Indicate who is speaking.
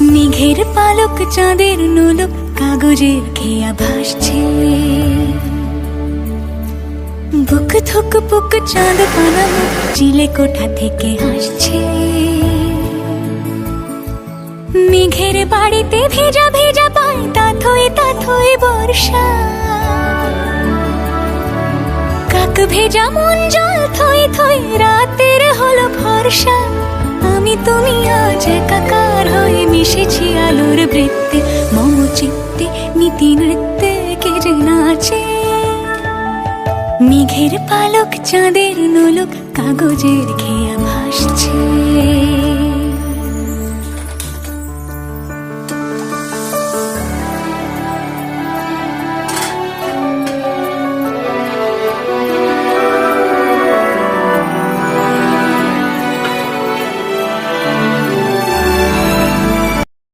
Speaker 1: মেঘের পালক চাঁদের নোলক কাগজের খেয়া ভাসছে। বুক থুক পুক চাঁদ পানামো চিলে কোঠা থেকে হাসছে মেঘের বাড়িতে ভেজা ভেজা পায় তাথই তাথই বর্ষা। কাক ভেজা মন জল থই থই, রাতের হলো ভরসা। আমি তুমি আজ একাকার হয়ে মিশেছি আলোর বৃত্তে মম চিত্তে নীতি নৃত্যে কে যে নাচে। মেঘের পালক, চাঁদের নোলক, কাগজের খেয়া